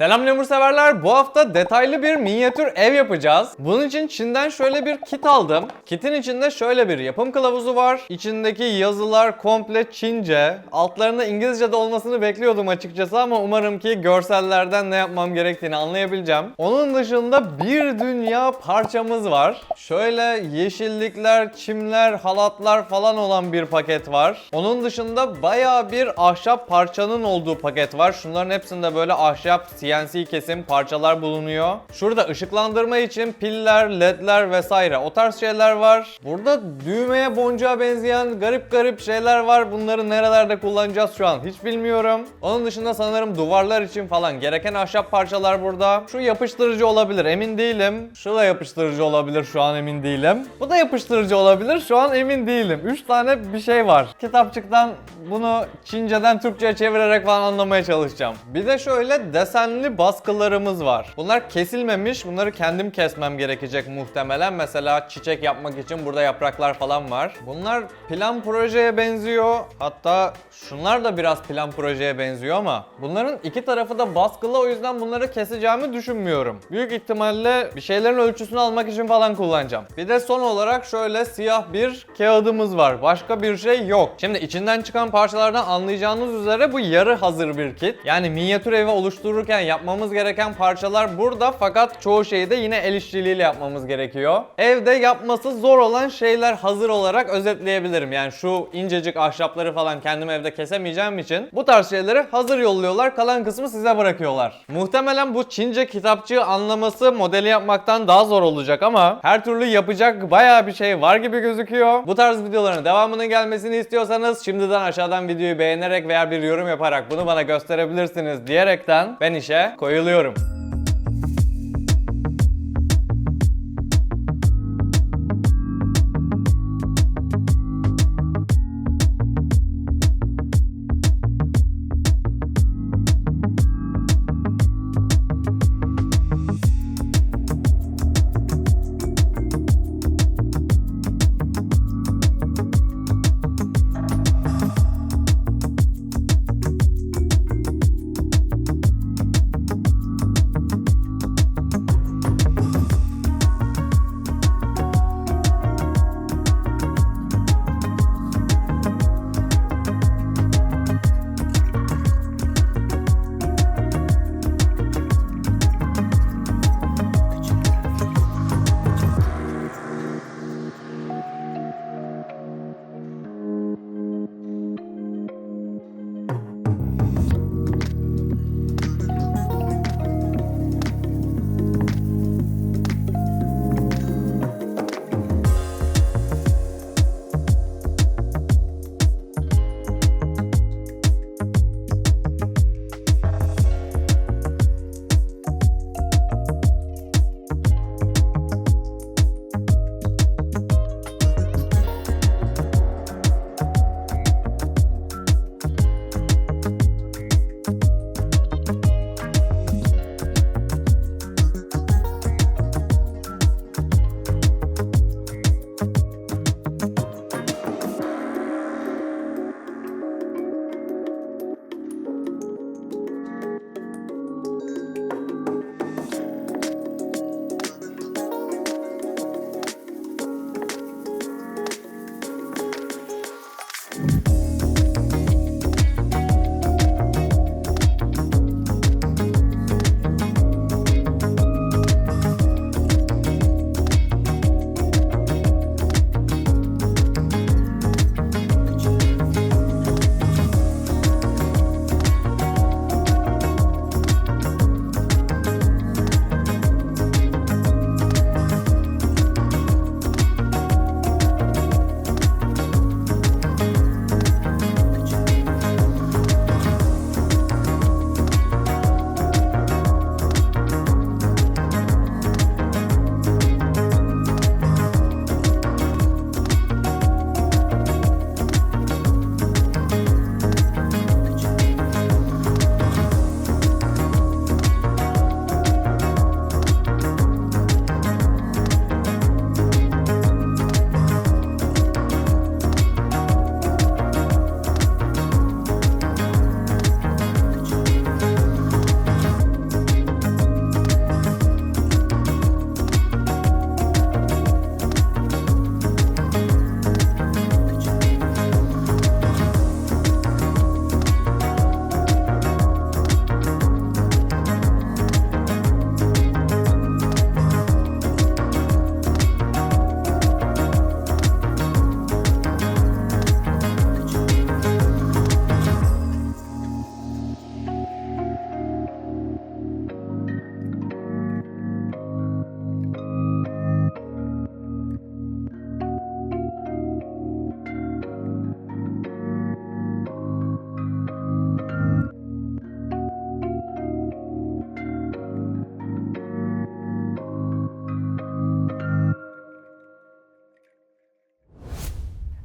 Selam lemur severler. Bu hafta detaylı bir minyatür ev yapacağız. Bunun için Çin'den şöyle bir kit aldım. Kitin içinde şöyle bir yapım kılavuzu var. İçindeki yazılar komple Çince. Altlarında İngilizce de olmasını bekliyordum açıkçası ama umarım ki görsellerden ne yapmam gerektiğini anlayabileceğim. Onun dışında bir dünya parçamız var. Şöyle yeşillikler, çimler, halatlar falan olan bir paket var. Onun dışında bayağı bir ahşap parçanın olduğu paket var. Şunların hepsinde böyle ahşap CNC kesim parçalar bulunuyor. Şurada ışıklandırma için piller, ledler vesaire o tarz şeyler var. Burada düğmeye boncuğa benzeyen garip garip şeyler var. Bunları nerelerde kullanacağız şu an hiç bilmiyorum. Onun dışında sanırım duvarlar için falan gereken ahşap parçalar burada. Şu yapıştırıcı olabilir emin değilim. Şu da yapıştırıcı olabilir şu an emin değilim. Bu da yapıştırıcı olabilir şu an emin değilim. 3 tane bir şey var. Kitapçıktan bunu Çince'den Türkçe'ye çevirerek falan anlamaya çalışacağım. Bir de şöyle desenli baskılarımız var. Bunlar kesilmemiş. Bunları kendim kesmem gerekecek muhtemelen. Mesela çiçek yapmak için burada yapraklar falan var. Bunlar plan projeye benziyor. Hatta şunlar da biraz plan projeye benziyor ama bunların iki tarafı da baskılı o yüzden bunları keseceğimi düşünmüyorum. Büyük ihtimalle bir şeylerin ölçüsünü almak için falan kullanacağım. Bir de son olarak şöyle siyah bir kağıdımız var. Başka bir şey yok. Şimdi içinden çıkan parçalardan anlayacağınız üzere bu yarı hazır bir kit. Yani minyatür evi oluştururken yapmamız gereken parçalar burada fakat çoğu şeyi de yine el işçiliğiyle yapmamız gerekiyor. Evde yapması zor olan şeyler hazır olarak özetleyebilirim. Yani şu incecik ahşapları falan kendim evde kesemeyeceğim için bu tarz şeyleri hazır yolluyorlar. Kalan kısmı size bırakıyorlar. Muhtemelen bu Çince kitapçığı anlaması modeli yapmaktan daha zor olacak ama her türlü yapacak bayağı bir şey var gibi gözüküyor. Bu tarz videoların devamının gelmesini istiyorsanız şimdiden aşağıdan videoyu beğenerek veya bir yorum yaparak bunu bana gösterebilirsiniz diyerekten ben işe koyuluyorum.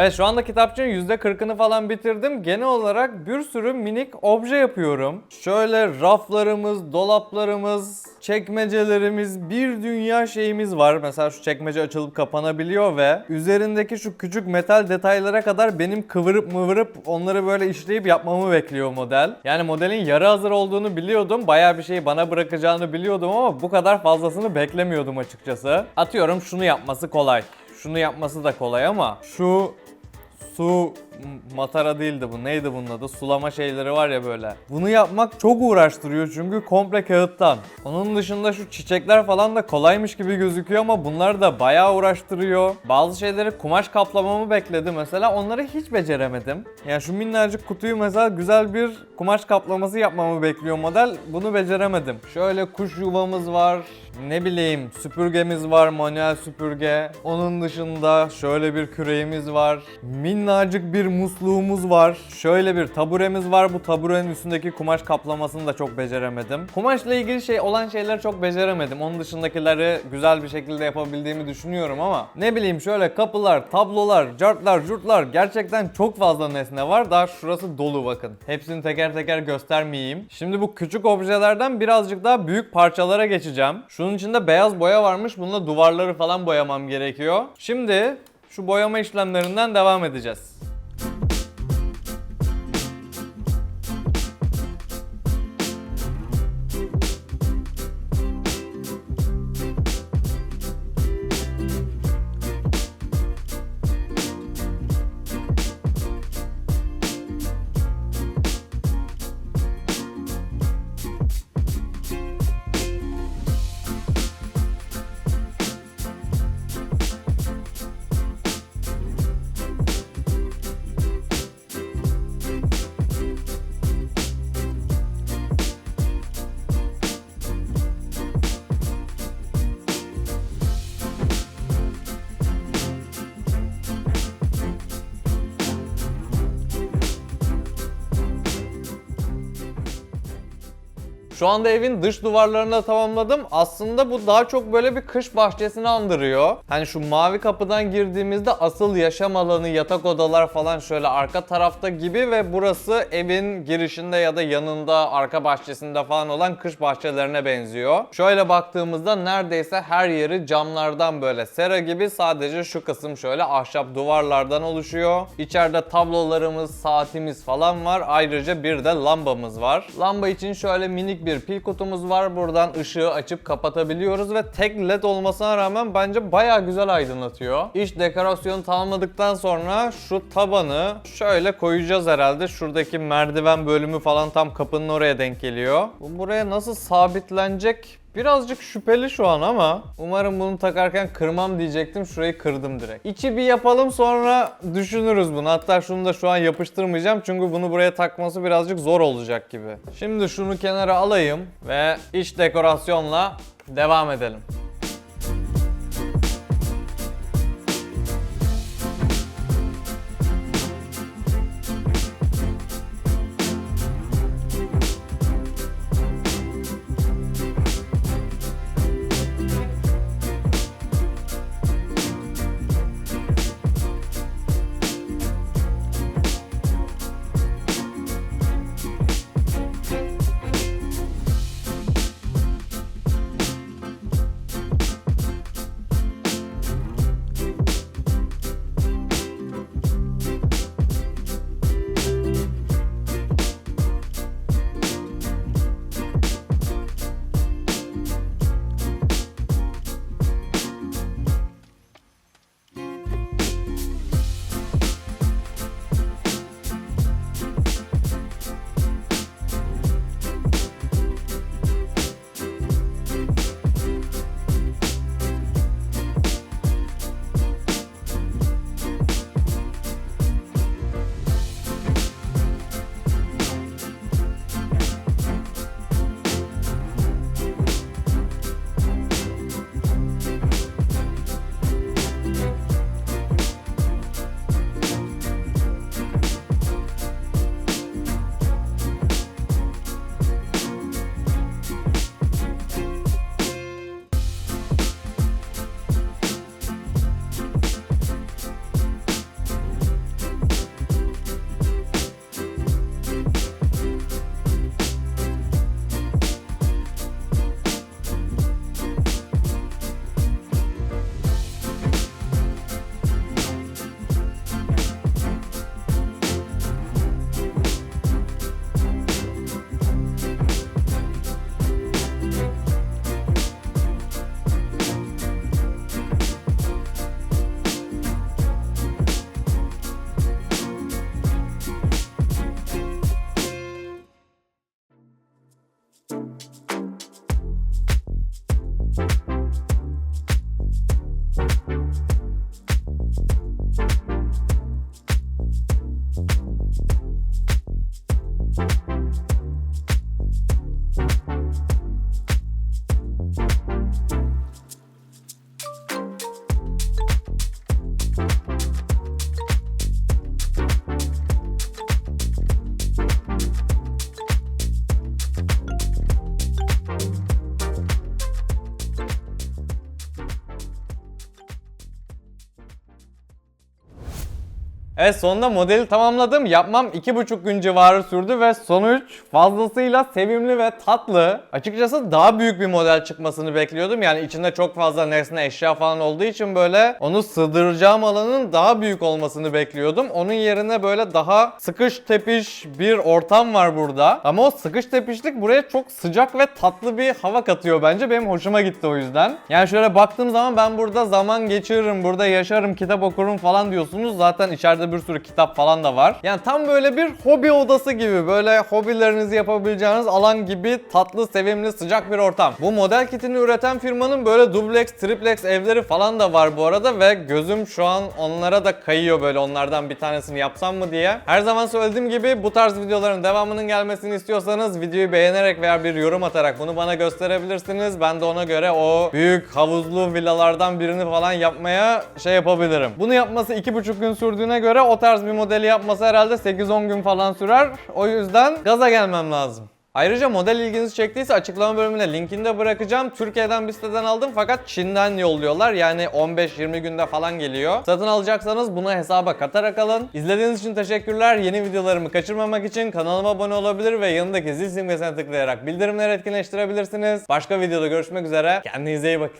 Evet şu anda kitapçığın %40'ını falan bitirdim. Genel olarak bir sürü minik obje yapıyorum. Şöyle raflarımız, dolaplarımız, çekmecelerimiz, bir dünya şeyimiz var. Mesela şu çekmece açılıp kapanabiliyor ve üzerindeki şu küçük metal detaylara kadar benim kıvırıp mıvırıp onları böyle işleyip yapmamı bekliyor model. Yani modelin yarı hazır olduğunu biliyordum. Bayağı bir şeyi bana bırakacağını biliyordum ama bu kadar fazlasını beklemiyordum açıkçası. Atıyorum şunu yapması kolay. Şunu yapması da kolay ama şu so matara değildi bu. Neydi bunun adı? Sulama şeyleri var ya böyle. Bunu yapmak çok uğraştırıyor çünkü komple kağıttan. Onun dışında şu çiçekler falan da kolaymış gibi gözüküyor ama bunlar da bayağı uğraştırıyor. Bazı şeyleri kumaş kaplamamı bekledi mesela. Onları hiç beceremedim. Yani şu minnacık kutuyu mesela güzel bir kumaş kaplaması yapmamı bekliyor model. Bunu beceremedim. Şöyle kuş yuvamız var. Ne bileyim süpürgemiz var manuel süpürge. Onun dışında şöyle bir küreğimiz var. Minnacık bir musluğumuz var. Şöyle bir taburemiz var. Bu taburenin üstündeki kumaş kaplamasını da çok beceremedim. Kumaşla ilgili şey olan şeyleri çok beceremedim. Onun dışındakileri güzel bir şekilde yapabildiğimi düşünüyorum ama ne bileyim şöyle kapılar, tablolar, cartlar, curtlar gerçekten çok fazla nesne var. Daha şurası dolu bakın. Hepsini teker teker göstermeyeyim. Şimdi bu küçük objelerden birazcık daha büyük parçalara geçeceğim. Şunun içinde beyaz boya varmış. Bununla duvarları falan boyamam gerekiyor. Şimdi şu boyama işlemlerinden devam edeceğiz. Şu anda evin dış duvarlarını da tamamladım. Aslında bu daha çok böyle bir kış bahçesini andırıyor. Hani şu mavi kapıdan girdiğimizde asıl yaşam alanı, yatak odalar falan şöyle arka tarafta gibi ve burası evin girişinde ya da yanında, arka bahçesinde falan olan kış bahçelerine benziyor. Şöyle baktığımızda neredeyse her yeri camlardan böyle sera gibi sadece şu kısım şöyle ahşap duvarlardan oluşuyor. İçeride tablolarımız, saatimiz falan var. Ayrıca bir de lambamız var. Lamba için şöyle minik bir pil kutumuz var. Buradan ışığı açıp kapatabiliyoruz ve tek led olmasına rağmen bence baya güzel aydınlatıyor. İç dekorasyonu tamamladıktan sonra şu tabanı şöyle koyacağız herhalde. Şuradaki merdiven bölümü falan tam kapının oraya denk geliyor. Bu buraya nasıl sabitlenecek Birazcık şüpheli şu an ama umarım bunu takarken kırmam diyecektim. Şurayı kırdım direkt. İçi bir yapalım sonra düşünürüz bunu. Hatta şunu da şu an yapıştırmayacağım çünkü bunu buraya takması birazcık zor olacak gibi. Şimdi şunu kenara alayım ve iç dekorasyonla devam edelim. Evet sonunda modeli tamamladım. Yapmam 2,5 gün civarı sürdü ve sonuç fazlasıyla sevimli ve tatlı. Açıkçası daha büyük bir model çıkmasını bekliyordum. Yani içinde çok fazla nesne eşya falan olduğu için böyle onu sığdıracağım alanın daha büyük olmasını bekliyordum. Onun yerine böyle daha sıkış tepiş bir ortam var burada. Ama o sıkış tepişlik buraya çok sıcak ve tatlı bir hava katıyor bence. Benim hoşuma gitti o yüzden. Yani şöyle baktığım zaman ben burada zaman geçiririm, burada yaşarım, kitap okurum falan diyorsunuz. Zaten içeride bir sürü kitap falan da var. Yani tam böyle bir hobi odası gibi, böyle hobilerinizi yapabileceğiniz alan gibi tatlı, sevimli, sıcak bir ortam. Bu model kitini üreten firmanın böyle dubleks, triplex evleri falan da var bu arada ve gözüm şu an onlara da kayıyor böyle onlardan bir tanesini yapsam mı diye. Her zaman söylediğim gibi bu tarz videoların devamının gelmesini istiyorsanız videoyu beğenerek veya bir yorum atarak bunu bana gösterebilirsiniz. Ben de ona göre o büyük havuzlu villalardan birini falan yapmaya şey yapabilirim. Bunu yapması 2,5 gün sürdüğüne göre o tarz bir modeli yapması herhalde 8-10 gün falan sürer. O yüzden gaza gelmem lazım. Ayrıca model ilginizi çektiyse açıklama bölümüne linkini de bırakacağım. Türkiye'den bir siteden aldım fakat Çin'den yolluyorlar. Yani 15-20 günde falan geliyor. Satın alacaksanız bunu hesaba katarak alın. İzlediğiniz için teşekkürler. Yeni videolarımı kaçırmamak için kanalıma abone olabilir ve yanındaki zil simgesine tıklayarak bildirimleri etkinleştirebilirsiniz. Başka videoda görüşmek üzere. Kendinize iyi bakın.